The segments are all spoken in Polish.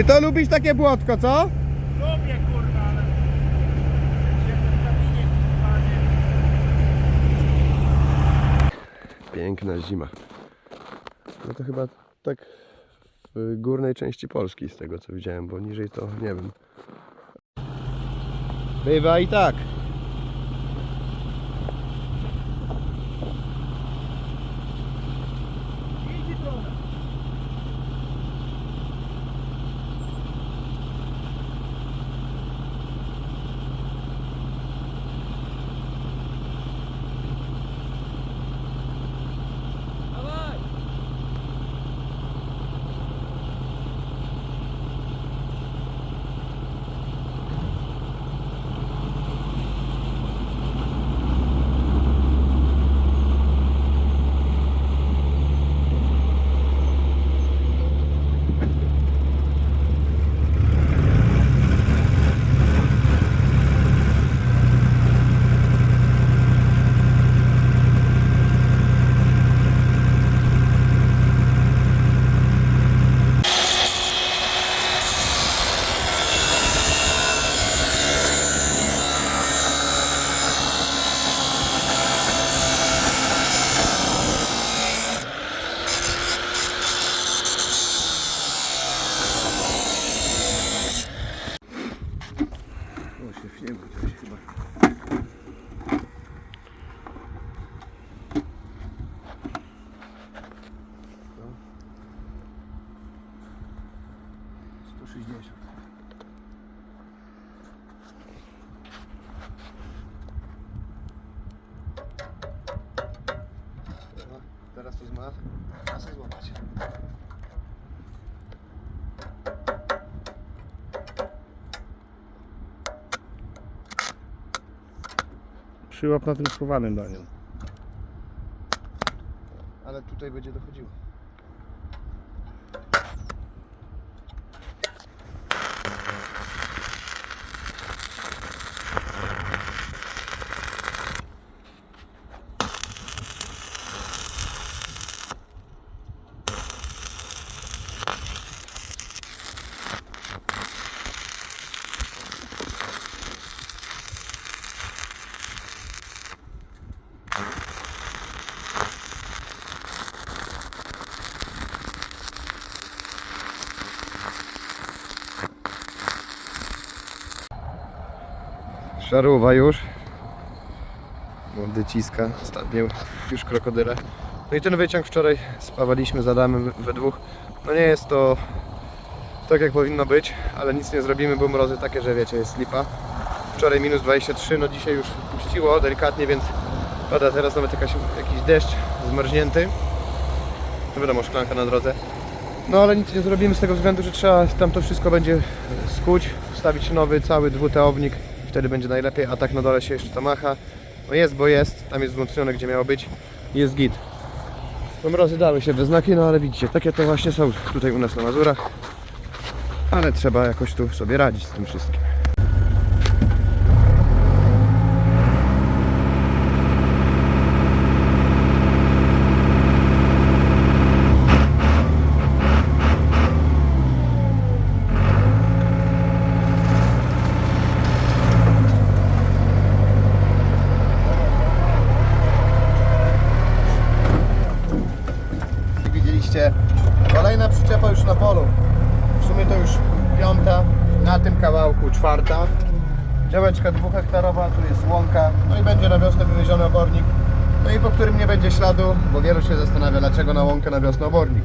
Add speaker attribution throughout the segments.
Speaker 1: Ty to lubisz takie błotko, co?
Speaker 2: Lubię kurwa, ale siedzę w kabinie kurwa, nie
Speaker 1: Piękna zima. No to chyba tak w górnej części Polski z tego co widziałem, bo niżej to nie wiem. Bywa i tak.
Speaker 2: Przyłap na tym schowanym Daniel.
Speaker 1: Ale tutaj będzie dochodziło. Szaruwa już. Młody ciska, ostatnio już krokodyle. No i ten wyciąg wczoraj spawaliśmy z Adamem we dwóch. No nie jest to tak jak powinno być, ale nic nie zrobimy, bo mrozy takie, że wiecie, jest lipa. Wczoraj minus 23, no dzisiaj już puściło delikatnie, więc pada teraz nawet jakaś, jakiś deszcz zmarznięty. No wiadomo, szklanka na drodze. No ale nic nie zrobimy z tego względu, że trzeba tam to wszystko będzie skuć, wstawić nowy, cały dwuteownik, wtedy będzie najlepiej, a tak na dole się jeszcze to macha. No jest, bo jest, tam jest wzmocnione, gdzie miało być, jest git. No mrozy dały się we znaki, no ale widzicie, takie to właśnie są tutaj u nas na Mazurach. Ale trzeba jakoś tu sobie radzić z tym wszystkim. Jak widzieliście, kolejna przyczepa już na polu. W sumie to już piąta, na tym kawałku czwarta. Działeczka dwuhektarowa, tu jest łąka, no i będzie na wiosnę wywieziony obornik. No i po którym nie będzie śladu, bo wielu się zastanawia, dlaczego na łąkę na wiosnę obornik.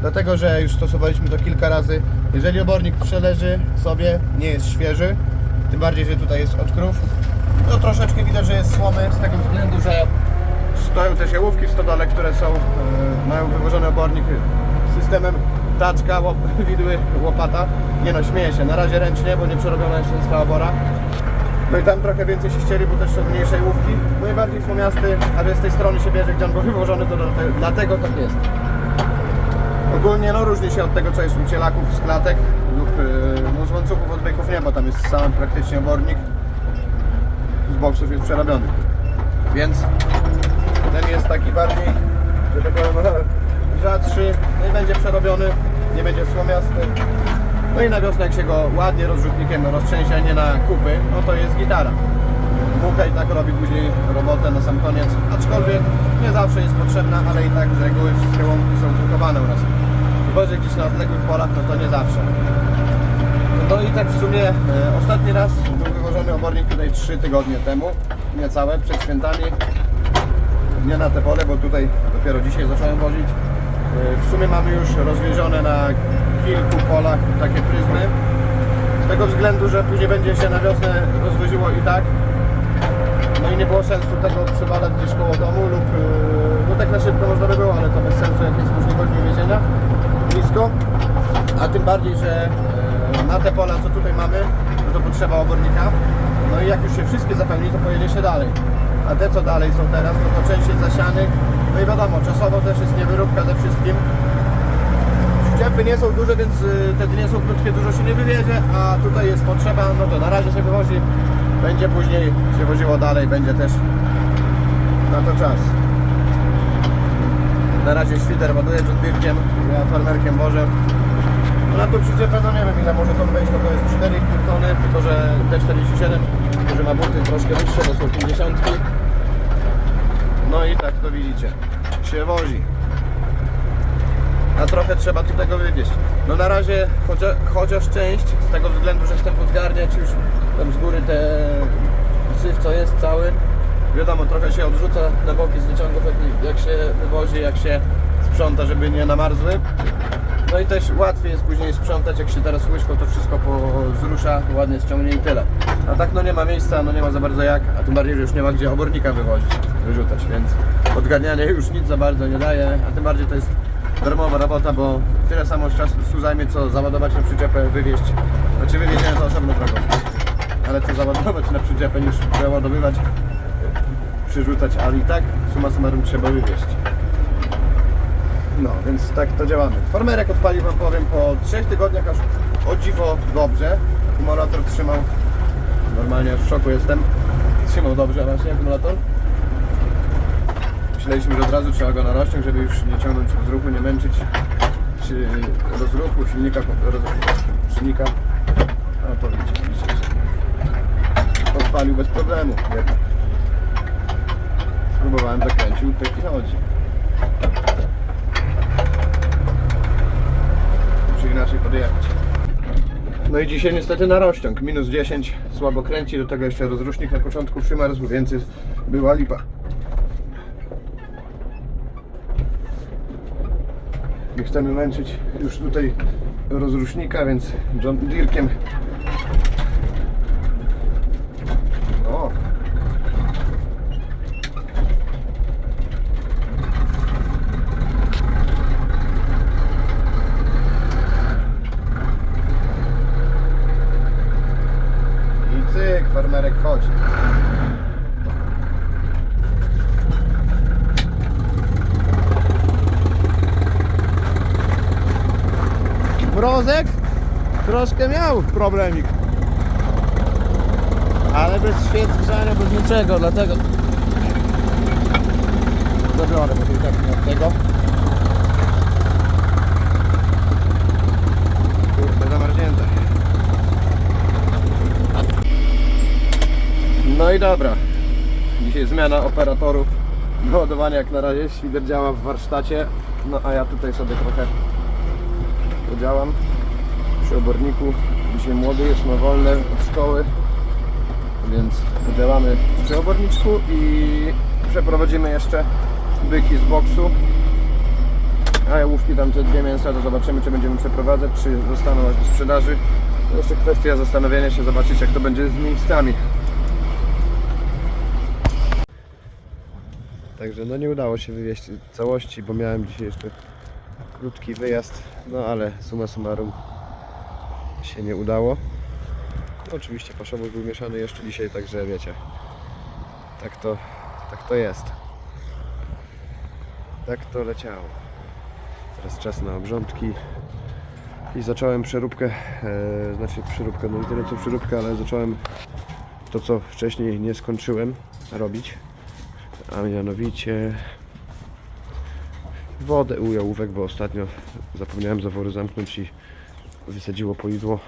Speaker 1: Dlatego, że już stosowaliśmy to kilka razy. Jeżeli obornik przeleży sobie, nie jest świeży, tym bardziej, że tutaj jest odkrów, to troszeczkę widać, że jest słomy z tego względu, że stoją też jałówki w stodole, które są, e, mają wywożony obornik systemem taczka, łop, widły, łopata. Nie no, śmieję się, na razie ręcznie, bo nie przerobiona jeszcze jest ta obora. No i tam trochę więcej się ścieli, bo też są mniejsze jałówki. Najbardziej słomiasty, a że z tej strony się bierze, gdzie on był wywożony, to dlate- dlatego tak jest. Ogólnie no różni się od tego, co jest u cielaków z klatek lub yy, no, z łańcuchów od byków nie, bo tam jest sam praktycznie obornik. Z boksów jest przerobiony. Więc ten jest taki bardziej, że tak powiem, rzadszy, nie będzie przerobiony, nie będzie słomiasty. No i na wiosnę jak się go ładnie rozrzutnikiem roztrzęsie, nie na kupy, no to jest gitara. Muka i tak robi później robotę na sam koniec, aczkolwiek nie zawsze jest potrzebna, ale i tak z reguły wszystkie łąki są drukowane u nas. Chyba, że gdzieś na odległych polach, no to nie zawsze. No i tak w sumie e, ostatni raz był wywożony obornik tutaj 3 tygodnie temu, niecałe, przed świętami. Nie na te pole, bo tutaj dopiero dzisiaj zacząłem wozić. W sumie mamy już rozwiezione na kilku polach takie pryzmy. Z tego względu, że później będzie się na wiosnę rozwoziło i tak. No i nie było sensu tego przewalać gdzieś koło domu lub e, no tak na szybko można by było, ale to bez sensu jak jest możliwość wywiezienia blisko. A tym bardziej, że e, na te pola co tutaj mamy, no to potrzeba obornika. No i jak już się wszystkie zapełni, to pojedzie się dalej. A te co dalej są teraz, no to część jest zasianych. No i wiadomo, czasowo też jest niewyróbka ze wszystkim. Przyczepy nie są duże, więc y, te dnie są krótkie, dużo się nie wywiezie, a tutaj jest potrzeba, no to na razie się wywozi, będzie później się woziło dalej, będzie też na to czas. Na razie świder ładuje John ja farmerkiem wożę. No na tą przyczepę, no nie wiem ile może ton wejść, no to jest 4,5 tony, tylko że T47, że ma buty troszkę wyższe, to są 50. No i tak to widzicie, się wozi a trochę trzeba tu tego wywieźć. No na razie chociaż, chociaż część, z tego względu, że chcę podgarniać już tam z góry te syf, co jest cały. Wiadomo, trochę się odrzuca na boki z wyciągów, jak, jak się wywozi, jak się sprząta, żeby nie namarzły. No i też łatwiej jest później sprzątać, jak się teraz łyżką to wszystko pozrusza, ładnie ściągnie i tyle. A tak no nie ma miejsca, no nie ma za bardzo jak, a tym bardziej, że już nie ma gdzie obornika wywozić, wyrzucać, więc odgarnianie już nic za bardzo nie daje, a tym bardziej to jest darmowa robota, bo tyle samo czasu zajmie, co załadować na przyczepę, wywieźć. Znaczy wywiezienie to osobno drogo, ale co załadować na przyczepę niż przeładowywać, przyrzucać, ale i tak suma summarum trzeba wywieźć. No, więc tak to działamy. Farmerek odpalił Wam powiem po 3 tygodniach aż o dziwo dobrze. Akumulator trzymał, normalnie w szoku jestem. Trzymał dobrze właśnie akumulator. Myśleliśmy, że od razu trzeba go na rozciąg, żeby już nie ciągnąć rozruchu, nie męczyć czy rozruchu silnika, roz, silnika. No to widzicie, odpalił bez problemu jednak. Spróbowałem, zakręcił, tak i chodzi. Muszę inaczej podjechać. No i dzisiaj niestety na rozciąg, minus 10, słabo kręci, do tego jeszcze rozrusznik na początku przymarzł, więc była lipa. Nie chcemy męczyć już tutaj rozrusznika, więc John Deerekiem o i cyk, farmerek chodzi. Mrozek troszkę miał problemik. Ale bez świec grzania, bez niczego, dlatego zabiorę, bo to tak nie od tego. Kurde, zamarznięte. No i dobra. Dzisiaj zmiana operatorów. Ładowanie jak na razie świder działa w warsztacie. No a ja tutaj sobie trochę podziałam przy oborniku. Dzisiaj młody jest, ma wolne od szkoły, więc podziałamy przy oborniczku i przeprowadzimy jeszcze byki z boksu. A jałówki tam te dwie mięsa, to zobaczymy czy będziemy przeprowadzać, czy zostaną aż do sprzedaży. To jeszcze kwestia zastanowienia się, zobaczyć jak to będzie z miejscami. Także no nie udało się wywieźć całości, bo miałem dzisiaj jeszcze krótki wyjazd, no ale summa summarum się nie udało. No, oczywiście paszowóz był mieszany jeszcze dzisiaj, także wiecie, tak to, tak to jest. Tak to leciało. Teraz czas na obrządki i zacząłem przeróbkę, e, znaczy przeróbkę, no nie tyle co przeróbkę, ale zacząłem to co wcześniej nie skończyłem robić, a mianowicie wodę u jałówek, bo ostatnio zapomniałem zawory zamknąć i wysadziło poidło.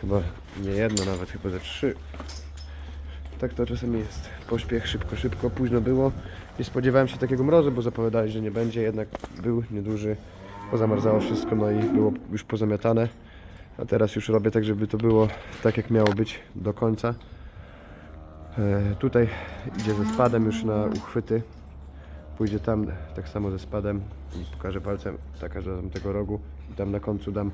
Speaker 1: Chyba nie jedno nawet, chyba ze trzy. Tak to czasami jest. Pośpiech, szybko, szybko, późno było. Nie spodziewałem się takiego mrozu, bo zapowiadali, że nie będzie, jednak był nieduży. Pozamarzało wszystko, no i było już pozamiatane. A teraz już robię tak, żeby to było tak, jak miało być do końca. E, tutaj idzie ze spadem już na uchwyty. Pójdzie tam tak samo ze spadem i pokażę palcem tak aż do tamtego rogu. I tam na końcu dam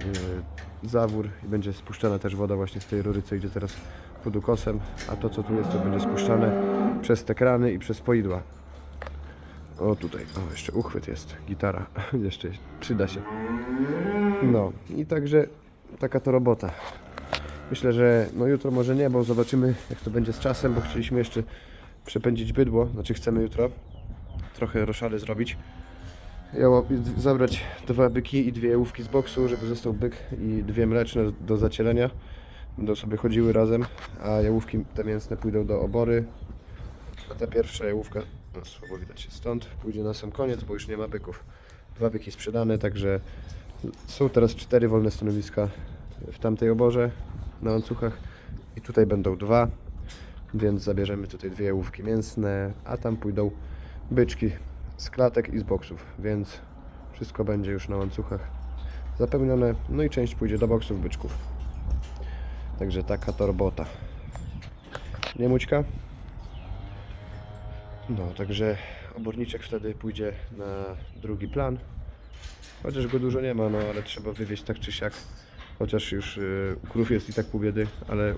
Speaker 1: e, zawór i będzie spuszczana też woda właśnie z tej rury, co idzie teraz pod ukosem. A to, co tu jest, to będzie spuszczane przez te krany i przez poidła. O tutaj, o jeszcze uchwyt jest, gitara, jeszcze przyda się. No i także taka to robota. Myślę, że no jutro może nie, bo zobaczymy jak to będzie z czasem, bo chcieliśmy jeszcze przepędzić bydło, znaczy chcemy jutro trochę roszady zrobić. Ja zabrać dwa byki i dwie jałówki z boksu, żeby został byk i dwie mleczne do zacielenia. Będą sobie chodziły razem, a jałówki te mięsne pójdą do obory. A ta pierwsza jałówka, no słabo widać stąd, pójdzie na sam koniec, bo już nie ma byków. Dwa byki sprzedane, także są teraz cztery wolne stanowiska w tamtej oborze na łańcuchach i tutaj będą dwa, więc zabierzemy tutaj dwie jałówki mięsne, a tam pójdą byczki z klatek i z boksów, więc wszystko będzie już na łańcuchach zapełnione, no i część pójdzie do boksów byczków. Także taka to robota. Nie mućka? No, także oborniczek wtedy pójdzie na drugi plan. Chociaż go dużo nie ma, no ale trzeba wywieźć tak czy siak. Chociaż już y, u krów jest i tak pół biedy, ale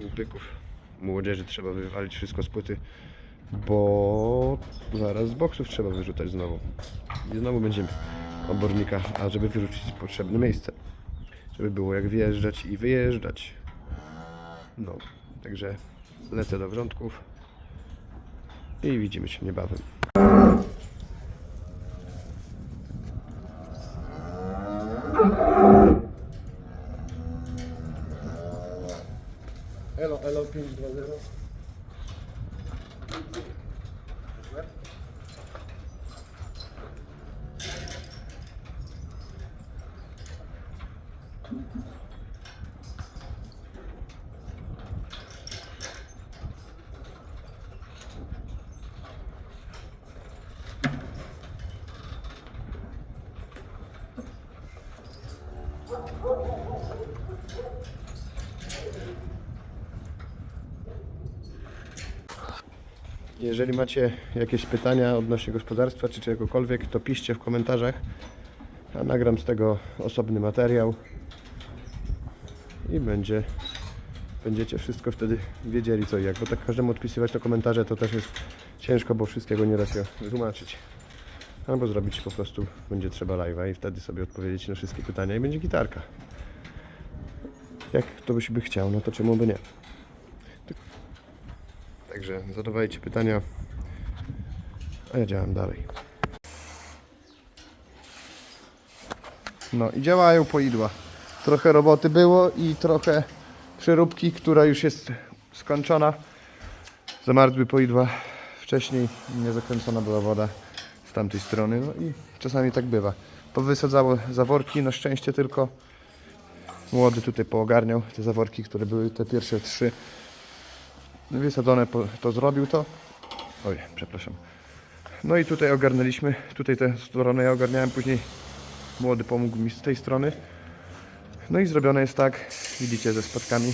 Speaker 1: u byków, młodzieży trzeba wywalić wszystko z płyty, bo zaraz z boksów trzeba wyrzucać znowu. I znowu będziemy obornika, a żeby wyrzucić potrzebne miejsce. Żeby było jak wjeżdżać i wyjeżdżać. No, także lecę do wrzątków i widzimy się niebawem. Jeżeli macie jakieś pytania odnośnie gospodarstwa czy czegokolwiek, to piszcie w komentarzach. A nagram z tego osobny materiał i będzie, będziecie wszystko wtedy wiedzieli co i jak. Bo tak każdemu odpisywać to komentarze to też jest ciężko, bo wszystkiego nie da się wytłumaczyć. Albo zrobić po prostu będzie trzeba live'a i wtedy sobie odpowiedzieć na wszystkie pytania i będzie gitarka. Jak ktoś by chciał, no to czemu by nie? Także zadawajcie pytania, a ja działam dalej. No i działają poidła. Trochę roboty było i trochę przeróbki, która już jest skończona. Zamarzły poidła wcześniej, nie zakręcona była woda z tamtej strony. No i czasami tak bywa. Powysadzało zaworki, na szczęście tylko. Młody tutaj poogarniał te zaworki, które były te pierwsze trzy wysadzone to zrobił to. Oj, przepraszam. No i tutaj ogarnęliśmy. Tutaj tę stronę ja ogarniałem, później młody pomógł mi z tej strony. No i zrobione jest tak, widzicie, ze spadkami.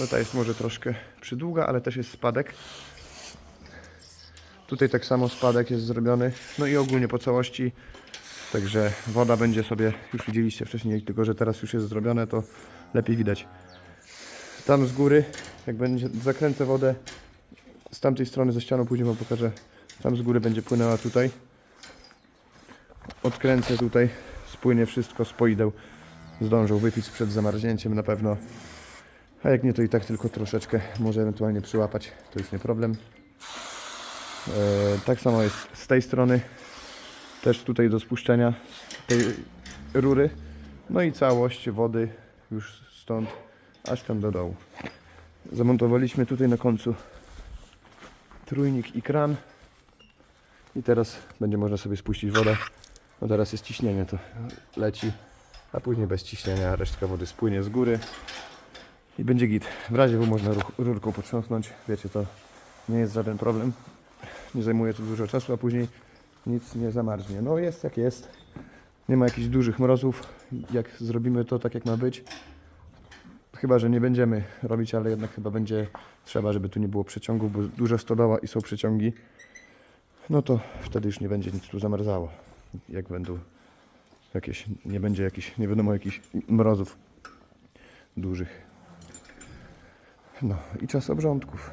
Speaker 1: No ta jest może troszkę przydługa, ale też jest spadek. Tutaj tak samo spadek jest zrobiony. No i ogólnie po całości. Także woda będzie sobie, już widzieliście wcześniej, tylko że teraz już jest zrobione, to lepiej widać tam z góry, jak będzie, zakręcę wodę z tamtej strony ze ścianą, później wam pokażę, tam z góry będzie płynęła tutaj. Odkręcę tutaj, spłynie wszystko z poideł. Zdążą wypić przed zamarznięciem na pewno. A jak nie, to i tak tylko troszeczkę, może ewentualnie przyłapać, to już nie problem. E, tak samo jest z tej strony, też tutaj do spuszczenia tej rury. No i całość wody już stąd aż tam do dołu. Zamontowaliśmy tutaj na końcu trójnik i kran. I teraz będzie można sobie spuścić wodę. No teraz jest ciśnienie, to leci a później bez ciśnienia resztka wody spłynie z góry i będzie git. W razie W można rurką potrząsnąć, wiecie, to nie jest żaden problem. Nie zajmuje to dużo czasu, a później nic nie zamarznie. No jest jak jest. Nie ma jakichś dużych mrozów. Jak zrobimy to tak jak ma być, chyba, że nie będziemy robić, ale jednak chyba będzie trzeba, żeby tu nie było przeciągów, bo duża stodoła i są przeciągi, no to wtedy już nie będzie nic tu zamarzało. Jak będą jakieś, nie będzie jakichś, nie wiadomo, jakichś mrozów dużych. No i czas obrządków.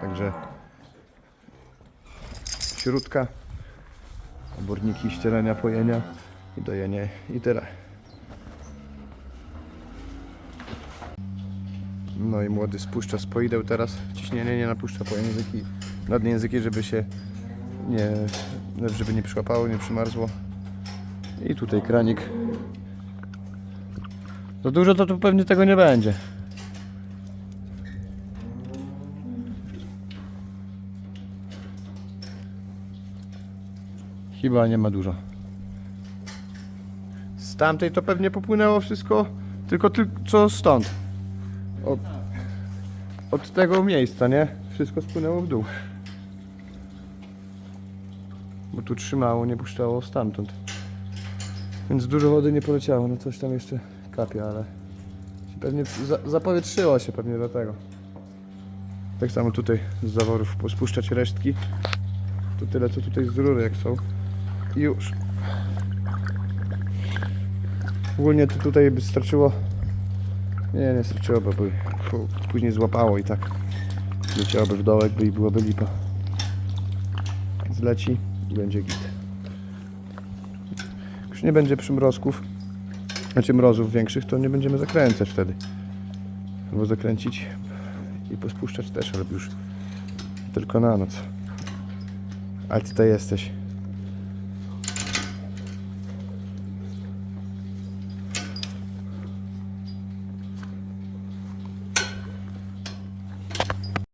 Speaker 1: Także śródka, oborniki ścielenia, pojenia i dojenie i tyle. No i młody spuszcza spoideł teraz. Ciśnienie nie napuszcza po języki, nad języki, żeby się nie, żeby nie przyłapało, nie przymarzło. I tutaj kranik. Za dużo to tu pewnie tego nie będzie. Chyba nie ma dużo. Z tamtej to pewnie popłynęło wszystko, tylko, tylko co stąd. Od, od tego miejsca, nie? Wszystko spłynęło w dół. Bo tu trzymało, nie puszczało stamtąd. Więc dużo wody nie poleciało, no coś tam jeszcze kapie, ale się pewnie za, zapowietrzyło się pewnie dlatego. Tak samo tutaj z zaworów pospuszczać resztki. To tyle co tutaj z rury jak są. I już. Ogólnie to tutaj by starczyło. Nie, nie starczyło, bo by później złapało i tak. Leciałoby w dołek, by i byłaby lipa. Zleci i będzie git. Już nie będzie przymrozków, znaczy mrozów większych, to nie będziemy zakręcać wtedy. Albo zakręcić i pospuszczać też, ale już tylko na noc. Ale ty tutaj jesteś.